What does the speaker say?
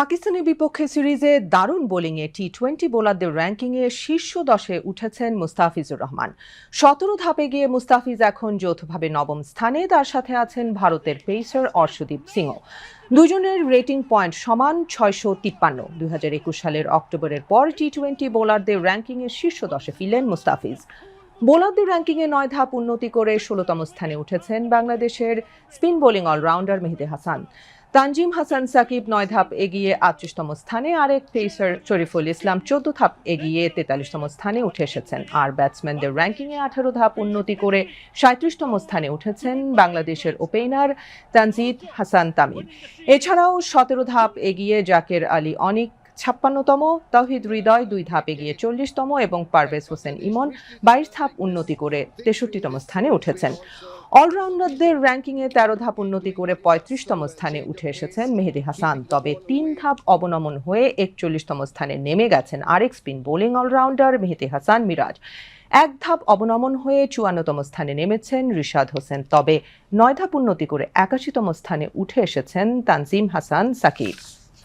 পাকিস্তানের বিপক্ষে সিরিজে দারুণ বোলিংয়ে টি টোয়েন্টি বোলারদের র্যাঙ্কিংয়ে শীর্ষ দশে উঠেছেন মুস্তাফিজুর রহমান। সতেরো ধাপে গিয়ে মুস্তাফিজ এখন যৌথভাবে নবম স্থানে, তার সাথে আছেন ভারতের পেসার অর্শদীপ সিংহ দুজনের রেটিং পয়েন্ট সমান ছয়শো তিপ্পান্ন। দুই সালের অক্টোবরের পর টি টোয়েন্টি বোলারদের র্যাঙ্কিংয়ে শীর্ষ দশে ফিরলেন মুস্তাফিজ। বোলারদের র্যাঙ্কিংয়ে নয় ধাপ উন্নতি করে ষোলোতম স্থানে উঠেছেন বাংলাদেশের spin bowling allrounder Mehedi Hasan. Tanzim Hasan, Sakib নয় ধাপ এগিয়ে আটত্রিশতম স্থানে, আরেক পেসার শরীফুল ইসলাম চোদ্দ ধাপ এগিয়ে তেতাল্লিশতম স্থানে উঠে এসেছেন। আর ব্যাটসম্যানদের র্যাঙ্কিংয়ে আঠারো ধাপ উন্নতি করে সাঁত্রিশতম স্থানে উঠেছেন বাংলাদেশের ওপেনার তানজিদ হাসান তামিম। এছাড়াও সতেরো ধাপ এগিয়ে জাকের আলী অনিক ছাপ্পান্নতম, তাহিদ হৃদয় দুই ধাপ এগিয়ে চল্লিশতম এবং পারভেজ হোসেন ইমন বাইশ ধাপ উন্নতি করে তেষট্টিতম স্থানে উঠেছেন। অলরাউন্ডারদের র্যাঙ্কিংয়ে তেরো ধাপ উন্নতি করে পঁয়ত্রিশতম স্থানে উঠে এসেছেন মেহেদি হাসান। তবে তিন ধাপ অবনমন হয়ে একচল্লিশতম স্থানে নেমে গেছেন আরেক spin bowling allrounder Mehedi Hasan Miraz. এক ধাপ অবনমন হয়ে চুয়ান্নতম স্থানে নেমেছেন রিশাদ হোসেন। তবে নয় ধাপ উন্নতি করে একাশিতম স্থানে উঠে এসেছেন তানজিম হাসান সাকিব।